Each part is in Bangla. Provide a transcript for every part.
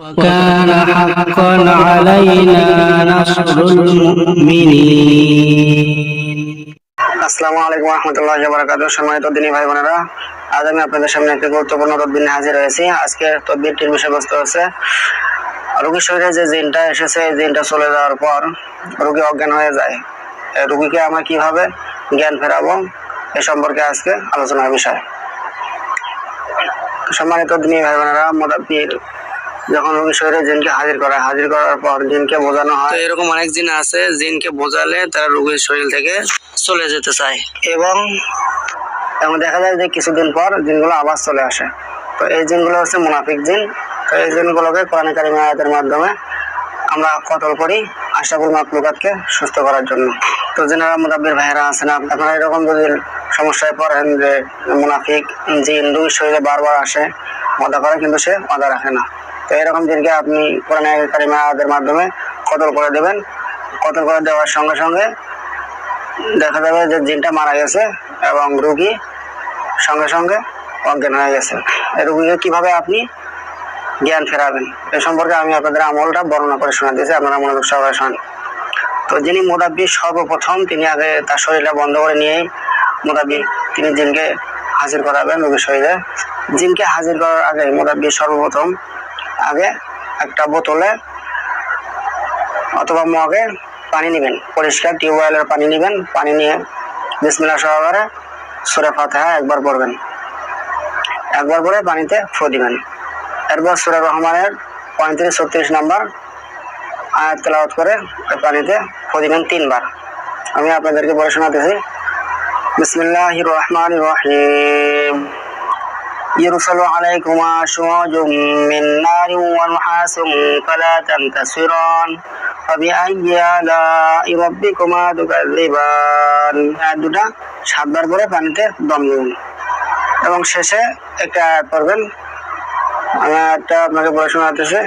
وكان حقا علينا نصر المؤمنين আসসালামু আলাইকুম রহমতুল্লাহ বারাকাতুহ সম্মানিত দিনী ভাই বোনেরা আজ আমি আপনাদের সামনে একটি গুরুত্বপূর্ণ তদবির নিয়ে হাজির হয়েছি আজকের তদবিরটির বিষয়বস্তু হচ্ছে রোগীর শরীরে যে জিনটা এসেছে এই জিনটা চলে যাওয়ার পর রোগী অজ্ঞান হয়ে যায় এই রোগীকে আমরা কিভাবে জ্ঞান ফেরাবো এ সম্পর্কে আজকে আলোচনার বিষয় সম্মানিত দিনী ভাই বোনেরা মোদাব্বির যখন রোগীর শরীরে জিনকে হাজির করা হাজির করার পর জিনকে বোঝানো হয়। এরকম অনেক জিন আছে জিনকে বোঝালে তারা রোগীর শরীর থেকে চলে যেতে চায়। এবং এবং দেখা যায় যে কিছুদিন পর জিনগুলো আবার চলে আসে। তো এই জিনগুলো হচ্ছে মুনাফিক জিন। তো এই জিনগুলোকে কোরআন কারিম আয়াতের মাধ্যমে আমরা কতল করি আশাফুল মাকলুকাতকে সুস্থ করার জন্য। তো যেনারা মুদাব্বির ভাইয়েরা আছেন আপ- আপনারা এরকম যদি সমস্যায় পড়েন যে মুনাফিক জিন দুই শরীরে বারবার আসে মজা করে কিন্তু সে মজা রাখে না। তো এরকম জিনকে আপনি কোরআন কারিম মাধ্যমে কতল করে দেবেন। কতল করে দেওয়ার সঙ্গে সঙ্গে দেখা যাবে যে জিনটা মারা গেছে এবং রুগী সঙ্গে সঙ্গে অজ্ঞান হয়ে গেছে। রুগীকে কীভাবে আপনি জ্ঞান ফেরাবেন? এ সম্পর্কে আমি আপনাদের আমলটা বর্ণনা করে শোনা দিয়েছি, আপনারা মনোযোগ সহকারে শোনেন। তো যিনি মোদাব্বি সর্বপ্রথম, তিনি আগে তার শরীরটা বন্ধ করে নিয়েই মোদাব্বি, তিনি জিনকে হাজির করাবেন রোগীর শরীরে। জিনকে হাজির করার আগে মোদাব্বি সর্বপ্রথম আগে একটা বোতলে অথবা মগে পানি নেবেন। পরিষ্কার টিউবওয়েলের পানি নেবেন, পানি নিয়ে বিসমিল্লাহ সহকারে সুরে ফাতেহা একবার পড়বেন। একবার পরে পানিতে ফু দিবেন। এরপর সুরে রহমানের পঁয়ত্রিশ, ছত্রিশ নম্বর আয়াত তেলাওয়াত করে পানিতে ফু দিবেন তিনবার। আমি আপনাদেরকে বলে শোনাতেছি। বিসমিল্লাহ রহমান রহিম। يرسل عليكما شواج من نار ونحاس فلا تنتصران فبأي آلاء ربكما تكذبان আয়াত দুটা সাতবার করে পানিতে দম দিবেন এবং শেষে একটা আয়াত পড়বেন আমি আয়াতটা আপনাকে বলে শোনাতেছি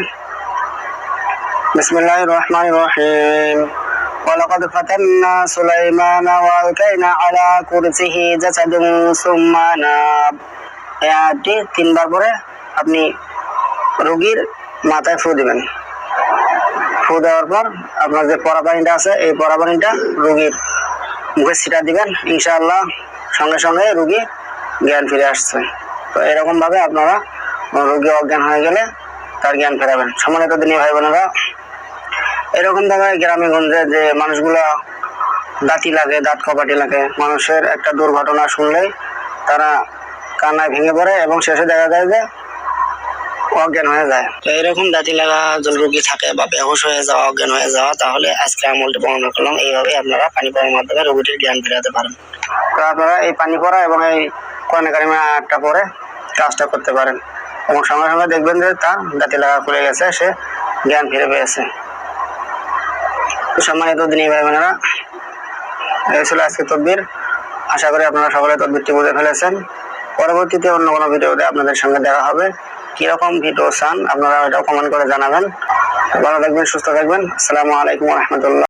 বিসমিল্লাহ রহমান রহিম ولقد فتنا سليمان وألقينا على كرسيه جسد ثم ناب এই আয়াতটি তিনবার পরে আপনি রোগীর মাথায় ফু দিবেন। ফু দেওয়ার পর আপনার যে পরা পানিটা আছে, এই পরা পানিটা রোগীর মুখে ছিটা দিবেন। ইনশাআল্লাহ সঙ্গে সঙ্গে রুগী জ্ঞান ফিরে আসছে। তো এরকম ভাবে আপনারা রোগী অজ্ঞান হয়ে গেলে তার জ্ঞান ফেরাবেন। সম্মানিত দিনী ভাই বোনেরা, এরকম ভাবে গ্রামে গঞ্জে যে মানুষগুলো দাঁতি লাগে, দাঁত কপাটি লাগে, মানুষের একটা দুর্ঘটনা শুনলেই তারা কান্নায় ভেঙে পড়ে এবং শেষে দেখা যায় যে অজ্ঞান হয়ে যায়। তো এরকম দাঁতি লাগা যদি রোগী থাকে বা বেহুশ হয়ে যাওয়া, অজ্ঞান হয়ে যাওয়া, তাহলে আজকে আমলটি বর্ণনা করলাম। এইভাবে আপনারা পানি পড়ার মাধ্যমে রোগীটির জ্ঞান ফেরাতে পারেন। তো আপনারা এই পানি পড়া এবং এই কোরআন কারিমে আটটা পরে কাজটা করতে পারেন। এবং সঙ্গে সঙ্গে দেখবেন যে তার দাঁতি লাগা খুলে গেছে, সে জ্ঞান ফিরে পেয়েছে। সম্মানিত দিনী ভাই বোনেরা, এই ছিল আজকে তদবির। আশা করি আপনারা সকলে তদবিরটি বুঝে ফেলেছেন। পরবর্তীতে অন্য কোনো ভিডিওতে আপনাদের সঙ্গে দেখা হবে। কীরকম ভিডিও চান আপনারা এটাও কমেন্ট করে জানাবেন। ভালো থাকবেন, সুস্থ থাকবেন। আসসালামু আলাইকুম রহমতুল্লাহ।